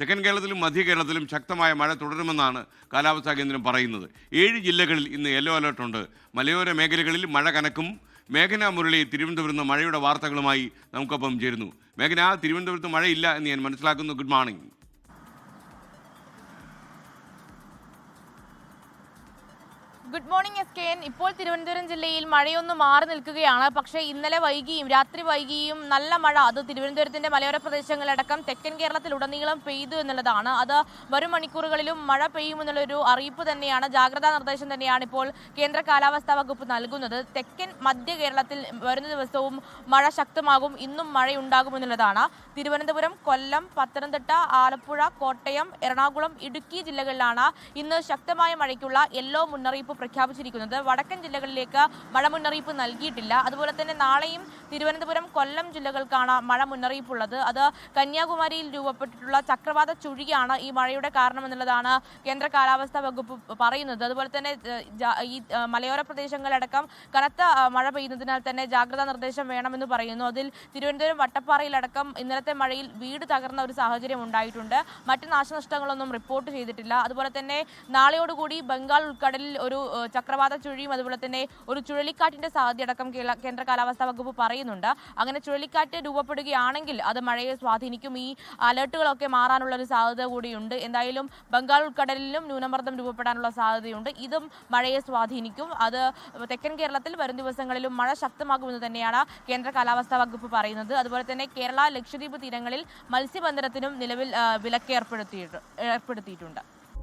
തെക്കൻ കേരളത്തിലും മധ്യ കേരളത്തിലും ശക്തമായ മഴ തുടരുമെന്നാണ് കാലാവസ്ഥാ കേന്ദ്രം പറയുന്നത്. ഏഴ് ജില്ലകളിൽ ഇന്ന് യെല്ലോ അലർട്ടുണ്ട് മലയോര മേഖലകളിൽ മഴ കനക്കും. മേഘന മുരളി തിരുവനന്തപുരത്ത് മഴയുടെ വാർത്തകളുമായി നമുക്കൊപ്പം ചേരുന്നു. മേഘന തിരുവനന്തപുരത്ത് മഴയില്ല എന്ന് ഞാൻ മനസ്സിലാക്കുന്നു. Good morning. Good morning S K N ഇപ്പോൾ തിരുവനന്തപുരം ജില്ലയിൽ മഴയൊന്നും മാറി നിൽക്കുകയാണ്. പക്ഷേ ഇന്നലെ വൈകിയും രാത്രി വൈകിയും നല്ല മഴ. അത് തിരുവനന്തപുരത്തിന്റെ മലയോര പ്രദേശങ്ങളടക്കം തെക്കൻ കേരളത്തിൽ ഉടനീളം പെയ്തു എന്നുള്ളതാണ്. അത് വരും മണിക്കൂറുകളിലും മഴ പെയ്യുമെന്നുള്ളൊരു അറിയിപ്പ് തന്നെയാണ് ജാഗ്രതാ നിർദ്ദേശം തന്നെയാണ് ഇപ്പോൾ കേന്ദ്ര കാലാവസ്ഥാ വകുപ്പ് നൽകുന്നത്. തെക്കൻ മധ്യ കേരളത്തിൽ വരുന്ന ദിവസവും മഴ ശക്തമാകും ഇന്നും മഴയുണ്ടാകുമെന്നുള്ളതാണ് തിരുവനന്തപുരം കൊല്ലം പത്തനംതിട്ട ആലപ്പുഴ കോട്ടയം എറണാകുളം ഇടുക്കി ജില്ലകളിലാണ് ഇന്ന് ശക്തമായ മഴയ്ക്കുള്ള യെല്ലോ മുന്നറിയിപ്പ് പ്രഖ്യാപിച്ചിരിക്കുന്നത്. വടക്കൻ ജില്ലകളിലേക്ക് മഴ മുന്നറിയിപ്പ് നൽകിയിട്ടില്ല. അതുപോലെ തന്നെ നാളെയും തിരുവനന്തപുരം കൊല്ലം ജില്ലകൾക്കാണ് മഴ മുന്നറിയിപ്പുള്ളത്. അത് കന്യാകുമാരിയിൽ രൂപപ്പെട്ടിട്ടുള്ള ചക്രവാത ചുഴിയാണ് ഈ മഴയുടെ കാരണമെന്നുള്ളതാണ് കേന്ദ്ര കാലാവസ്ഥാ വകുപ്പ് പറയുന്നത്. അതുപോലെ തന്നെ ഈ മലയോര പ്രദേശങ്ങളടക്കം കനത്ത മഴ പെയ്യുന്നതിനാൽ തന്നെ ജാഗ്രതാ നിർദ്ദേശം വേണമെന്ന് പറയുന്നു. അതിൽ തിരുവനന്തപുരം വട്ടപ്പാറയിലടക്കം ഇന്നലത്തെ മഴയിൽ വീട് തകർന്ന ഒരു സാഹചര്യം ഉണ്ടായിട്ടുണ്ട്. മറ്റ് നാശനഷ്ടങ്ങളൊന്നും റിപ്പോർട്ട് ചെയ്തിട്ടില്ല. അതുപോലെ തന്നെ നാളെയോടുകൂടി ബംഗാൾ ഉൾക്കടലിൽ ഒരു ചക്രവാത ചുഴിയും അതുപോലെ തന്നെ ഒരു ചുഴലിക്കാറ്റിന്റെ സാധ്യത അടക്കം കേന്ദ്ര കാലാവസ്ഥാ വകുപ്പ് പറയുന്നുണ്ട്. അങ്ങനെ ചുഴലിക്കാറ്റ് രൂപപ്പെടുകയാണെങ്കിൽ അത് മഴയെ സ്വാധീനിക്കും. ഈ അലർട്ടുകളൊക്കെ മാറാനുള്ള ഒരു സാധ്യത കൂടിയുണ്ട്. എന്തായാലും ബംഗാൾ ഉൾക്കടലിലും ന്യൂനമർദ്ദം രൂപപ്പെടാനുള്ള സാധ്യതയുണ്ട്. ഇതും മഴയെ സ്വാധീനിക്കും. അത് തെക്കൻ കേരളത്തിൽ വരും ദിവസങ്ങളിലും മഴ ശക്തമാകുമെന്ന് തന്നെയാണ് കേന്ദ്ര കാലാവസ്ഥാ വകുപ്പ് പറയുന്നത്. അതുപോലെ തന്നെ കേരള ലക്ഷദ്വീപ് തീരങ്ങളിൽ മത്സ്യബന്ധനത്തിനും നിലവിൽ വിലക്ക് ഏർപ്പെടുത്തിയിട്ടുണ്ട്.